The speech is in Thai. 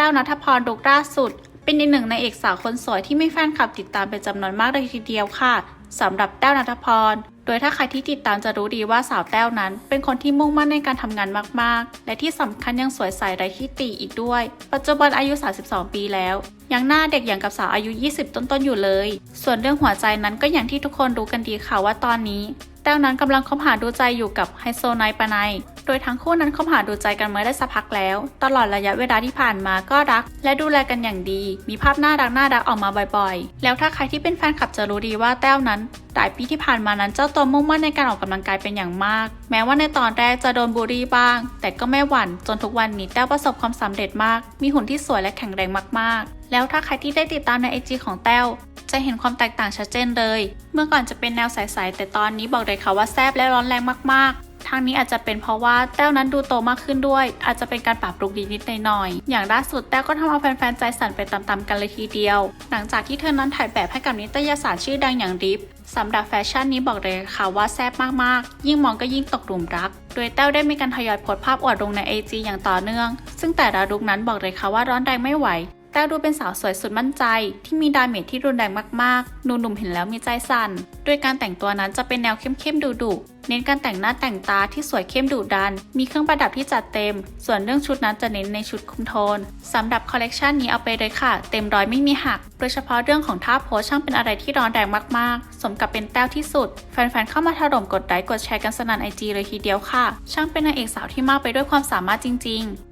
ต้วนัทพรลุกล่าสุด เป็นอีกหนึ่งในเอกสาวคนสวยที่มีแฟนคลับติดตามเป็นจำนวนมากเลยทีเดียวค่ะสำหรับแต้วนัทพร โดยถ้าใครที่ติดตามจะรู้ดีว่าสาวแต้วนั้น เป็นคนที่มุ่งมั่นในการทำงานมากๆ และที่สำคัญยังสวยใสไร้ที่ติอีกด้วย ปัจจุบันอายุ 32 ปีแล้ว ยังหน้าเด็กอย่างกับสาวอายุ 20 ต้นๆอยู่เลย ส่วนเรื่องหัวใจนั้นก็อย่างที่ทุกคนรู้กันดีค่ะว่าตอนนี้ แต้วนั้นกำลังคบหาดูใจอยู่กับไฮโซไนปะไน ดยทั้งคู่นั้นคบหาดูใจกันมาได้สักพักแล้ว ตลอดระยะเวลาที่ผ่านมาก็รัก และดูแลกันอย่างดี มีภาพน่ารักน่ารักออกมาบ่อยๆ แล้วถ้าใครที่เป็นแฟนคลับจะรู้ดีว่าแต้วนั้นหลายปีที่ผ่านมานั้นเจ้าตัวมุ่งมั่นในการออกกำลังกายเป็นอย่างมาก แม้ว่าในตอนแรกจะโดนบูลลี่บ้าง แต่ก็ไม่หวั่นจนทุกวันนี้แต้วประสบความสำเร็จมาก มีหุ่นที่สวยและแข็งแรงมากๆ แล้วถ้าใครที่ได้ติดตามในไอจีของแต้วจะเห็นความแตกต่างชัดเจนเลย เมื่อก่อนจะเป็นแนวใสๆแต่ตอนนี้บอกเลยค่ะว่าแซบและร้อนแรงมากๆ ทางนี้อาจจะเป็นเพราะว่าแต้วนั้นดูโตมากขึ้นด้วย อาจจะเป็นการปรับปรุงนิดๆหน่อยๆอย่างล่าสุดแต้วก็ทำเอาแฟนๆใจสั่นไปตามๆกันเลยทีเดียว หลังจากที่เธอนั้นถ่ายแบบให้กับนิตยสารชื่อดังอย่างดิฟสำหรับแฟชั่นนี้บอกเลยค่ะว่าแซ่บมากๆ ยิ่งมองก็ยิ่งตกหลุมรัก โดยแต้วได้มีการทยอยโพสต์ภาพอวดลงใน IG อย่างต่อเนื่อง ซึ่งแต่ละลุคนั้นบอกเลยค่ะว่าร้อนแรงไม่ไหว แต้วดูเป็นสาวสวยสุดมั่นใจ ที่มีดาเมจที่รุนแรงมากๆหนุ่มๆเห็นแล้วมีใจสั่น โดยการแต่งตัวนั้นจะเป็นแนวเข้มๆดุๆเน้นการแต่งหน้าแต่งตาที่สวยเข้มดุดัน มีเครื่องประดับที่จัดเต็ม ส่วนเรื่องชุดนั้นจะเน้นในชุดคุมโทนสำหรับคอลเลกชันนี้เอาไปเลยค่ะ เต็มร้อยไม่มีหัก โดยเฉพาะเรื่องของท่าโพสช่างเป็นอะไรที่ร้อนแรงมากๆ สมกับเป็นแต้วที่สุด แฟนๆเข้ามาถล่มกดไลค์กดแชร์กันสนั่นไอจีเลยทีเดียวค่ะ ช่างเป็นนางเอกสาวที่มากไปด้วยความสามารถจริง ๆ